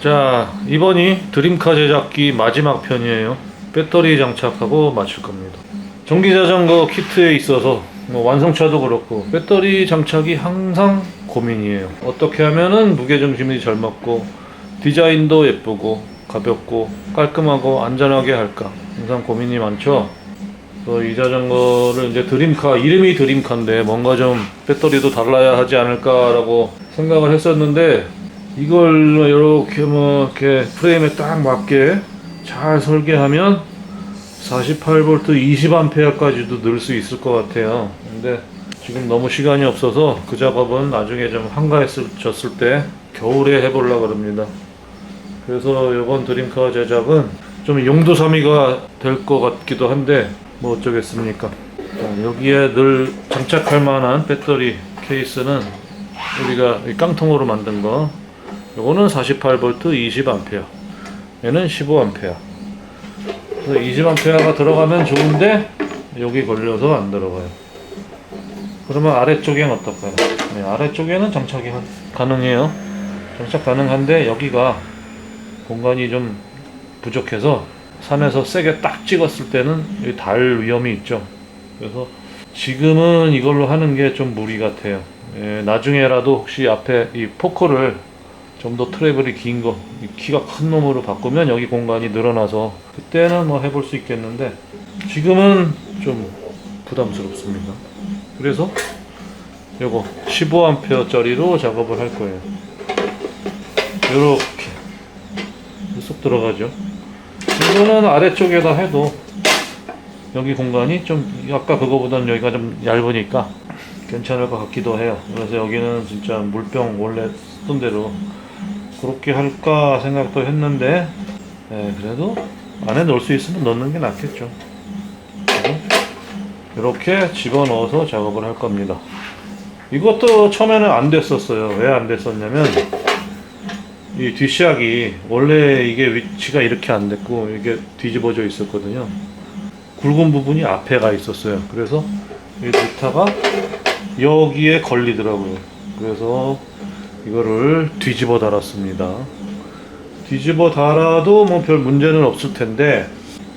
자 이번이 드림카 제작기 마지막 편이에요. 배터리 장착하고 마칠 겁니다. 전기자전거 키트에 있어서 뭐 완성차도 그렇고 배터리 장착이 항상 고민이에요. 어떻게 하면은 무게중심이 잘 맞고 디자인도 예쁘고 가볍고 깔끔하고 안전하게 할까? 항상 고민이 많죠? 이 자전거를 이제 드림카 이름이 드림카인데 뭔가 좀 배터리도 달라야 하지 않을까라고 생각을 했었는데 이걸 이렇게 뭐 이렇게 프레임에 딱 맞게 잘 설계하면 48V 20A까지도 넣을 수 있을 것 같아요. 근데 지금 너무 시간이 없어서 그 작업은 나중에 좀 한가해졌을 때 겨울에 해보려고 합니다. 그래서 이번 드림카 제작은 좀 용두사미가 될 것 같기도 한데 뭐 어쩌겠습니까. 자, 여기에 늘 장착할 만한 배터리 케이스는 우리가 이 깡통으로 만든 거 요거는 48V 20A 얘는 15A 그래서 20A가 들어가면 좋은데 여기 걸려서 안 들어가요. 그러면 아래쪽엔 어떨까요? 네, 아래쪽에는 장착이 가- 가능해요. 장착 가능한데 여기가 공간이 좀 부족해서 산에서 세게 딱 찍었을 때는 달 위험이 있죠. 그래서 지금은 이걸로 하는 게 좀 무리 같아요. 예, 나중에라도 혹시 앞에 이 포커를 좀 더 트래블이 긴 거, 이 키가 큰 놈으로 바꾸면 여기 공간이 늘어나서 그때는 뭐 해볼 수 있겠는데 지금은 좀 부담스럽습니다. 그래서 요거 15A짜리로 작업을 할 거예요. 요렇게 쏙 들어가죠. 이거는 아래쪽에다 해도 여기 공간이 좀 아까 그거보다는 여기가 좀 얇으니까 괜찮을 것 같기도 해요. 그래서 여기는 진짜 물병 원래 쓰던 대로 그렇게 할까 생각도 했는데 예, 그래도 안에 넣을 수 있으면 넣는 게 낫겠죠. 이렇게 집어넣어서 작업을 할 겁니다. 이것도 처음에는 안 됐었어요. 왜 안 됐었냐면 이 뒷시약이 원래 이게 위치가 이렇게 안 됐고 이게 뒤집어져 있었거든요. 굵은 부분이 앞에 가 있었어요. 그래서 이 기타가 여기에 걸리더라고요. 그래서 이거를 뒤집어 달았습니다. 뒤집어 달아도 뭐 별 문제는 없을 텐데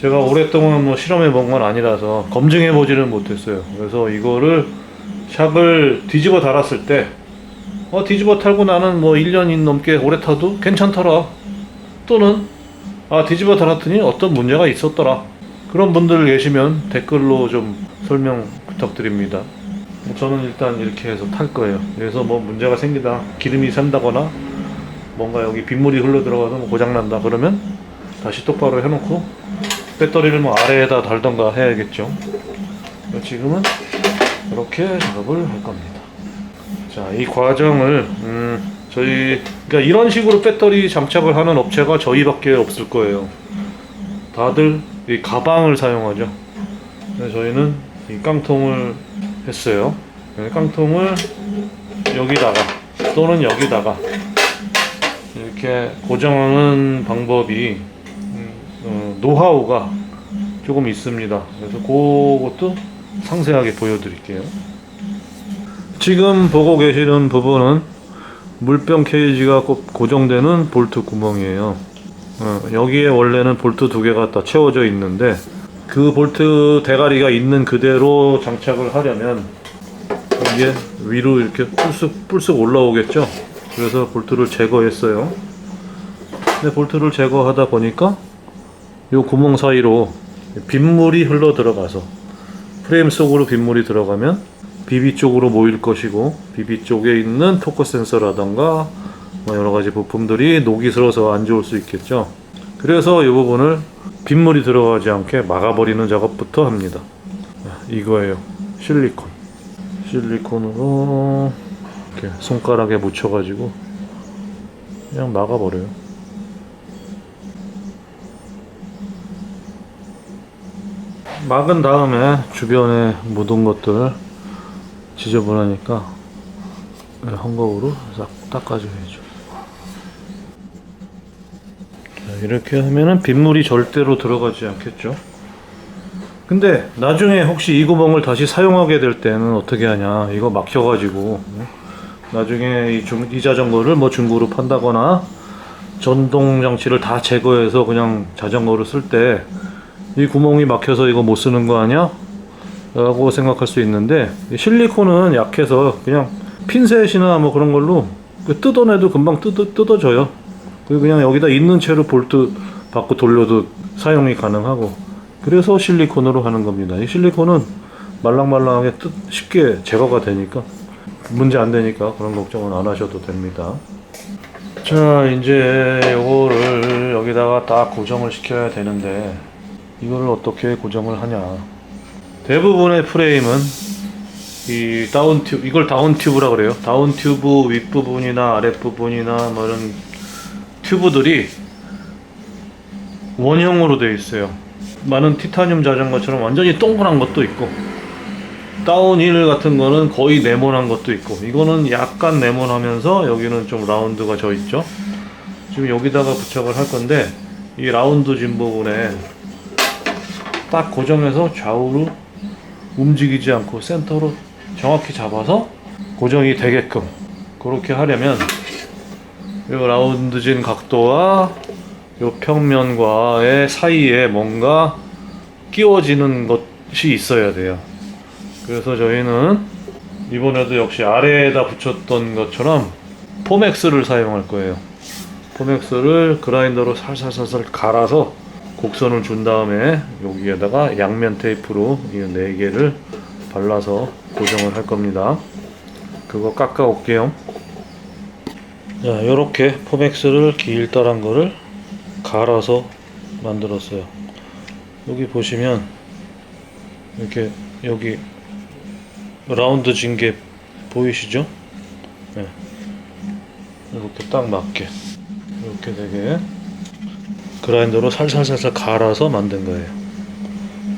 제가 오랫동안 뭐 실험해 본 건 아니라서 검증해 보지는 못했어요. 그래서 이거를 샥을 뒤집어 달았을 때 어, 뒤집어 탈고 나는 뭐 1년이 넘게 오래 타도 괜찮더라. 또는 아 뒤집어 달았더니 어떤 문제가 있었더라. 그런 분들 계시면 댓글로 좀 설명 부탁드립니다. 저는 일단 이렇게 해서 탈 거예요. 그래서 뭐 문제가 생기다 기름이 샌다거나 뭔가 여기 빗물이 흘러 들어가서 뭐 고장 난다 그러면 다시 똑바로 해놓고 배터리를 뭐 아래에다 달던가 해야겠죠. 지금은 이렇게 작업을 할 겁니다. 자, 이 과정을 음, 저희 그러니까 이런 식으로 배터리 장착을 하는 업체가 저희밖에 없을 거예요. 다들 이 가방을 사용하죠. 저희는 이 깡통을 했어요. 네, 깡통을 여기다가 또는 여기다가 이렇게 고정하는 방법이 음, 어, 노하우가 조금 있습니다. 그래서 그것도 상세하게 보여드릴게요. 지금 보고 계시는 부분은 물병 케이지가 고- 고정되는 볼트 구멍이에요. 어, 여기에 원래는 볼트 두 개가 다 채워져 있는데 그 볼트 대가리가 있는 그대로 장착을 하려면 이게 위로 이렇게 뿔쑥 뿔쑥 올라오겠죠. 그래서 볼트를 제거했어요. 근데 볼트를 제거하다 보니까 이 구멍 사이로 빗물이 흘러 들어가서 프레임 속으로 빗물이 들어가면 비비 쪽으로 모일 것이고 비비 쪽에 있는 토크 센서라던가 뭐 여러 가지 부품들이 녹이 슬어서 안 좋을 수 있겠죠. 그래서 이 부분을 빗물이 들어가지 않게 막아버리는 작업부터 합니다. 이거예요. 실리콘. 실리콘으로 이렇게 손가락에 묻혀가지고 그냥 막아버려요. 막은 다음에 주변에 묻은 것들 지저분하니까 헝겊으로 싹 닦아줘야죠. 자, 이렇게 하면은 빗물이 절대로 들어가지 않겠죠. 근데 나중에 혹시 이 구멍을 다시 사용하게 될 때는 어떻게 하냐? 이거 막혀가지고 어? 나중에 이, 중, 이 자전거를 뭐 중고로 판다거나 전동 장치를 다 제거해서 그냥 자전거를 쓸때 이 구멍이 막혀서 이거 못 쓰는 거 아니야? 라고 생각할 수 있는데 이 실리콘은 약해서 그냥 핀셋이나 뭐 그런 걸로 그 뜯어내도 금방 뜯어, 뜯어져요. 그리고 그냥 여기다 있는 채로 볼트 받고 돌려도 사용이 가능하고 그래서 실리콘으로 하는 겁니다. 이 실리콘은 말랑말랑하게 뜯, 쉽게 제거가 되니까 문제 안 되니까 그런 걱정은 안 하셔도 됩니다. 자 이제 요거를 여기다가 딱 고정을 시켜야 되는데 이거를 어떻게 고정을 하냐 대부분의 프레임은 이 다운 튜브 이걸 다운 튜브라 그래요 다운 튜브 윗부분이나 아랫부분이나 뭐 이런 튜브들이 원형으로 되어 있어요. 많은 티타늄 자전거처럼 완전히 동그란 것도 있고 다운힐 같은 거는 거의 네모난 것도 있고 이거는 약간 네모나면서 여기는 좀 라운드가 져 있죠. 지금 여기다가 부착을 할 건데 이 라운드 진 부분에 딱 고정해서 좌우로 움직이지 않고 센터로 정확히 잡아서 고정이 되게끔 그렇게 하려면 이 라운드 진 각도와 이 평면과의 사이에 뭔가 끼워지는 것이 있어야 돼요. 그래서 저희는 이번에도 역시 아래에다 붙였던 것처럼 포맥스를 사용할 거예요. 포맥스를 그라인더로 살살살살 갈아서 곡선을 준 다음에 여기에다가 양면 테이프로 이 네 개를 발라서 고정을 할 겁니다. 그거 깎아 올게요. 자, 이렇게 포맥스를 길다란 거를 갈아서 만들었어요. 여기 보시면 이렇게 여기 라운드 진게 보이시죠? 네. 이렇게 딱 맞게 이렇게 되게 그라인더로 살살살살 갈아서 만든 거예요.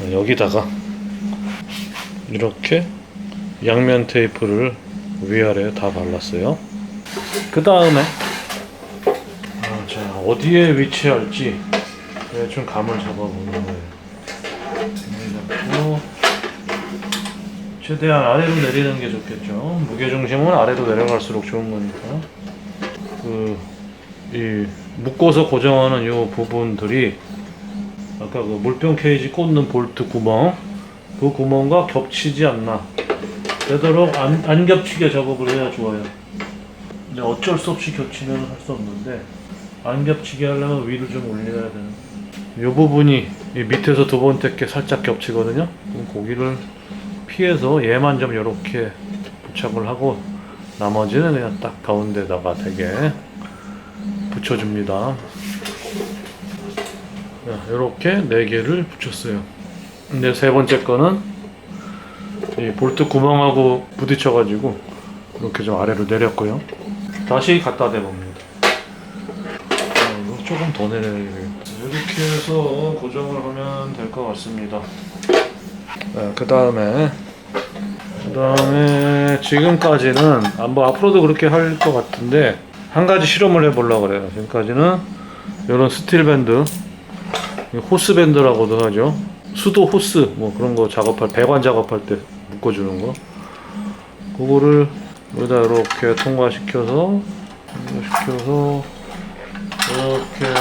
네, 여기다가 이렇게 양면 테이프를 위아래 다 발랐어요. 그 다음에 어, 자 어디에 위치할지 대충 감을 잡아보는 거예요. 잡고 최대한 아래로 내리는 게 좋겠죠. 무게 중심은 아래로 내려갈수록 좋은 거니까. 그, 이, 묶어서 고정하는 요 부분들이, 아까 그 물병 케이지 꽂는 볼트 구멍, 그 구멍과 겹치지 않나. 되도록 안, 안 겹치게 작업을 해야 좋아요. 근데 어쩔 수 없이 겹치면 할 수 없는데, 안 겹치게 하려면 위로 좀 올려야 되는. 요 부분이 이 밑에서 두 번째 게 살짝 겹치거든요. 그럼 고기를 피해서 얘만 좀 이렇게 부착을 하고 나머지는 그냥 딱 가운데다가 되게 붙여줍니다. 이렇게 네 개를 붙였어요. 근데 세 번째 거는 이 볼트 구멍하고 부딪혀 가지고 이렇게 좀 아래로 내렸고요. 다시 갖다 대봅니다. 아, 이거 조금 더 내려야겠네요. 이렇게 해서 고정을 하면 될 것 같습니다. 그 다음에 그 다음에 지금까지는 아, 뭐 앞으로도 그렇게 할 것 같은데 한 가지 실험을 해보려고 그래요. 지금까지는 이런 스틸 밴드, 호스 밴드라고도 하죠. 수도 호스 뭐 그런 거 작업할 배관 작업할 때 묶어주는 거. 그거를 여기다 이렇게 통과시켜서 통과시켜서 이렇게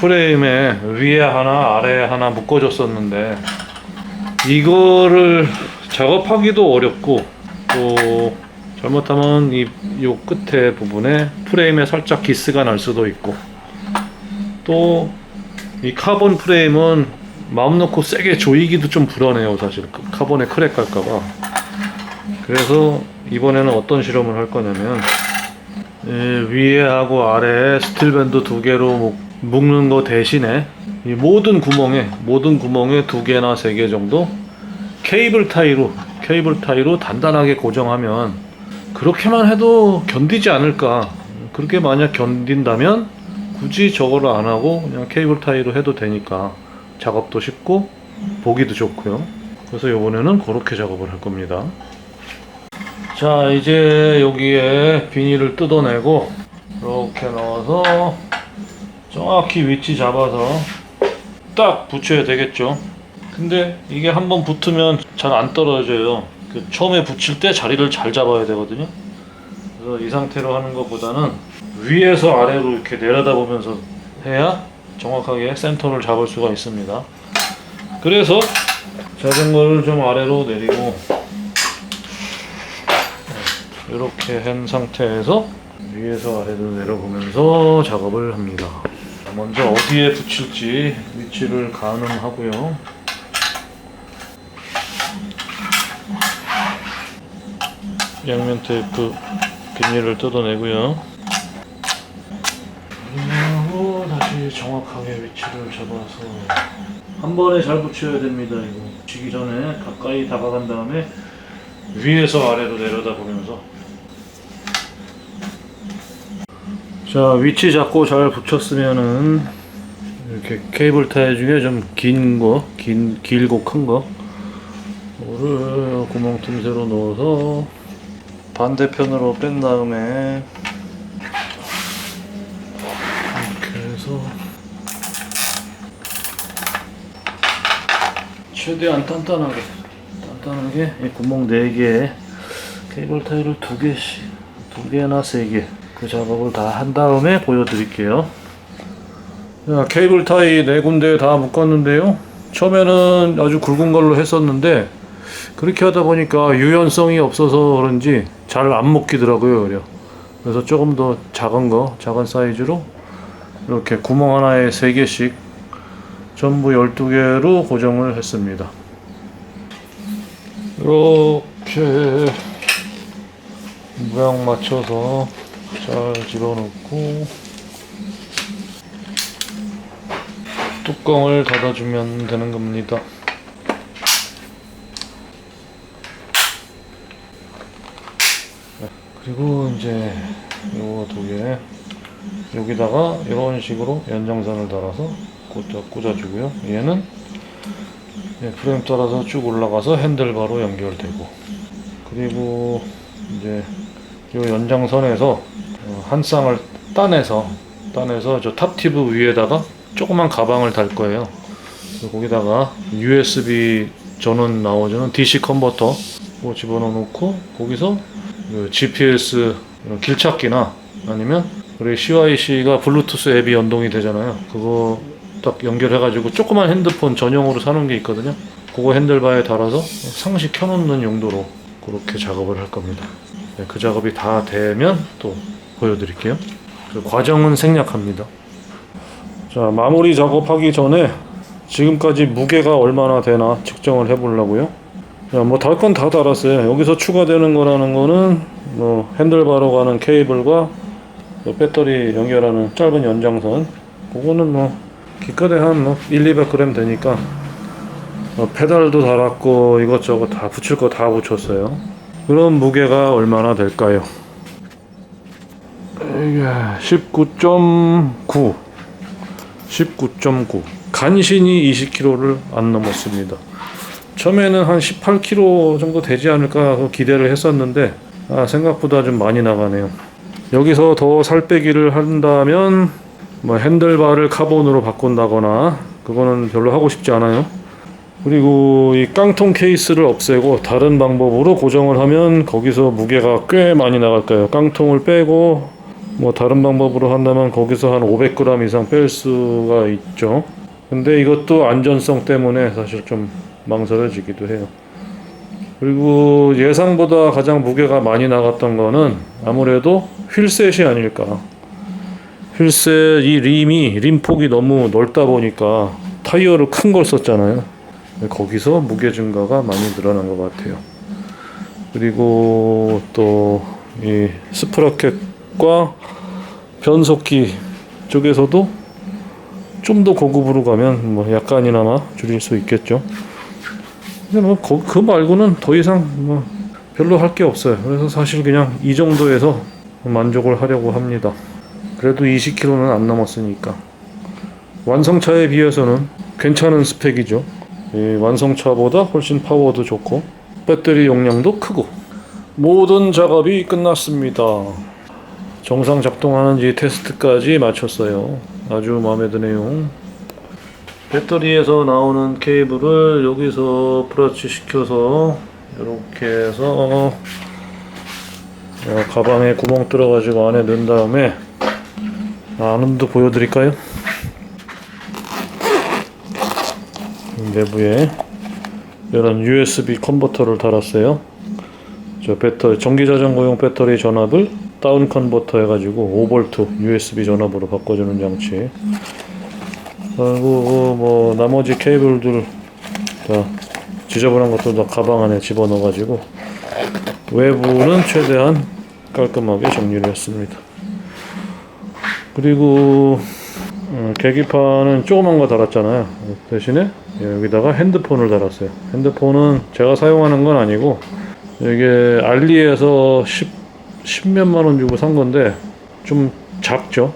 프레임에 위에 하나 아래에 하나 묶어줬었는데 이거를 작업하기도 어렵고 또 잘못하면 이 요 끝에 부분에 프레임에 살짝 기스가 날 수도 있고 또 이 카본 프레임은 마음 놓고 세게 조이기도 좀 불안해요 사실. 그 카본에 크랙 갈까봐. 그래서 이번에는 어떤 실험을 할 거냐면 예, 위에 하고 아래에 스틸밴드 두 개로 묶- 묶는 거 대신에 이 모든 구멍에 모든 구멍에 두 개나 세 개 정도 케이블 타이로 케이블 타이로 단단하게 고정하면 그렇게만 해도 견디지 않을까. 그렇게 만약 견딘다면 굳이 저거를 안 하고 그냥 케이블 타이로 해도 되니까 작업도 쉽고 보기도 좋고요. 그래서 이번에는 그렇게 작업을 할 겁니다 자 이제 여기에 비닐을 뜯어내고 이렇게 넣어서 정확히 위치 잡아서 딱 붙여야 되겠죠. 근데 이게 한번 붙으면 잘 안 떨어져요. 그 처음에 붙일 때 자리를 잘 잡아야 되거든요. 그래서 이 상태로 하는 것보다는 위에서 아래로 이렇게 내려다보면서 해야 정확하게 센터를 잡을 수가 있습니다. 그래서 자전거를 좀 아래로 내리고 이렇게 한 상태에서 위에서 아래로 내려보면서 작업을 합니다. 먼저 어디에 붙일지 위치를 가늠하고요. 양면 테이프 비닐을 뜯어내고요. 그리고 다시 정확하게 위치를 잡아서 한 번에 잘 붙여야 됩니다. 이거 붙이기 전에 가까이 다가간 다음에 위에서 아래로 내려다 보면서 자 위치 잡고 잘 붙였으면은 이렇게 케이블 타이 중에 좀 긴 거, 긴 길고 큰 거, 이거를 구멍 틈새로 넣어서 반대편으로 뺀 다음에 이렇게 해서 최대한 단단하게 단단하게 이 구멍 4개에 케이블 타이를 두 개씩 두 개나 세개 그 작업을 다 한 다음에 보여드릴게요. 자, 케이블 타이 네 군데 다 묶었는데요. 처음에는 아주 굵은 걸로 했었는데 그렇게 하다 보니까 유연성이 없어서 그런지 잘 안 묶이더라고요. 그래요. 그래서 조금 더 작은 거, 작은 사이즈로 이렇게 구멍 하나에 세 개씩 전부 12개로 고정을 했습니다. 이렇게 모양 맞춰서 잘 집어넣고 뚜껑을 닫아주면 되는 겁니다. 네, 그리고 이제 요거 두 개 여기다가 이런 식으로 연장선을 달아서 꽂아, 꽂아주고요. 얘는 예, 프레임 따라서 쭉 올라가서 핸들바로 연결되고 그리고 이제 이 연장선에서 어, 한 쌍을 따내서 따내서 저 탑티브 위에다가 조그만 가방을 달 거예요. 거기다가 USB 전원 나오는 DC 컨버터 그거 집어넣어 놓고 거기서 그 GPS 이런 길찾기나 아니면 우리 CYC가 블루투스 앱이 연동이 되잖아요. 그거 딱 연결해가지고 조그만 핸드폰 전용으로 사놓은 게 있거든요. 그거 핸들바에 달아서 상시 켜놓는 용도로 그렇게 작업을 할 겁니다. 네, 그 작업이 다 되면 또 보여드릴게요. 그 과정은 생략합니다. 자 마무리 작업하기 전에 지금까지 무게가 얼마나 되나 측정을 해보려고요. 뭐 달 건 다 달았어요. 여기서 추가되는 거라는 거는 뭐 핸들바로 가는 케이블과 그 배터리 연결하는 짧은 연장선 그거는 뭐 기껏해 한뭐 1, 200g 되니까 뭐 페달도 달았고 이것저것 다 붙일 거 다 붙였어요. 그럼 무게가 얼마나 될까요? 이게 19.9 19.9 간신히 20kg를 안 넘었습니다. 처음에는 한 18kg 정도 되지 않을까 기대를 했었는데 아, 생각보다 좀 많이 나가네요. 여기서 더 살 빼기를 한다면 뭐 핸들바를 카본으로 바꾼다거나 그거는 별로 하고 싶지 않아요. 그리고 이 깡통 케이스를 없애고 다른 방법으로 고정을 하면 거기서 무게가 꽤 많이 나갈 거예요. 깡통을 빼고 뭐 다른 방법으로 한다면 거기서 한 500g 이상 뺄 수가 있죠. 근데 이것도 안전성 때문에 사실 좀 망설여지기도 해요. 그리고 예상보다 가장 무게가 많이 나갔던 거는 아무래도 휠셋이 아닐까. 휠셋 이 림이 림 폭이 너무 넓다 보니까 타이어를 큰 걸 썼잖아요. 거기서 무게 증가가 많이 늘어난 것 같아요. 그리고 또 이 스프라켓 과 변속기 쪽에서도 좀 더 고급으로 가면 뭐 약간이나마 줄일 수 있겠죠. 근데 뭐 그 말고는 더 이상 뭐 별로 할 게 없어요. 그래서 사실 그냥 이 정도에서 만족을 하려고 합니다. 그래도 20kg는 안 넘었으니까 완성차에 비해서는 괜찮은 스펙이죠. 이 완성차보다 훨씬 파워도 좋고 배터리 용량도 크고 모든 작업이 끝났습니다. 정상 작동하는지 테스트까지 마쳤어요. 아주 마음에 드네요. 배터리에서 나오는 케이블을 여기서 프라치 시켜서 이렇게 해서 어, 가방에 구멍 뚫어가지고 안에 넣은 다음에 안음도 보여드릴까요? 내부에 이런 USB 컨버터를 달았어요. 저 배터리 전기 자전거용 배터리 전압을 다운 컨버터 해가지고 5V USB 전압으로 바꿔주는 장치. 그리고 뭐 나머지 케이블들 다 지저분한 것들 다 가방 안에 집어넣어가지고 외부는 최대한 깔끔하게 정리를 했습니다. 그리고 어, 계기판은 조그만 거 달았잖아요. 대신에 여기다가 핸드폰을 달았어요. 핸드폰은 제가 사용하는 건 아니고 이게 알리에서 10, 10몇만 원 주고 산 건데 좀 작죠.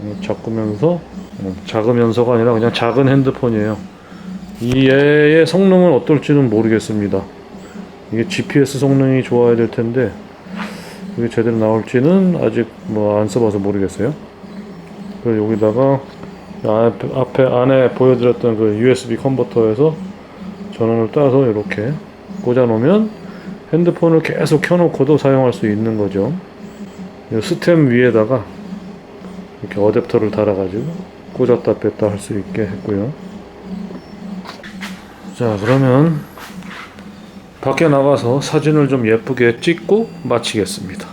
어, 작으면서 어, 작으면서가 아니라 그냥 작은 핸드폰이에요. 이 얘의 성능은 어떨지는 모르겠습니다. 이게 GPS 성능이 좋아야 될 텐데 이게 제대로 나올지는 아직 뭐 안 써봐서 모르겠어요. 그리고 여기다가 앞에, 앞에 안에 보여드렸던 그 USB 컨버터에서 전원을 따서 이렇게 꽂아 놓으면 핸드폰을 계속 켜놓고도 사용할 수 있는 거죠. 이 스템 위에다가 이렇게 어댑터를 달아가지고 꽂았다 뺐다 할 수 있게 했고요. 자, 그러면 밖에 나가서 사진을 좀 예쁘게 찍고 마치겠습니다.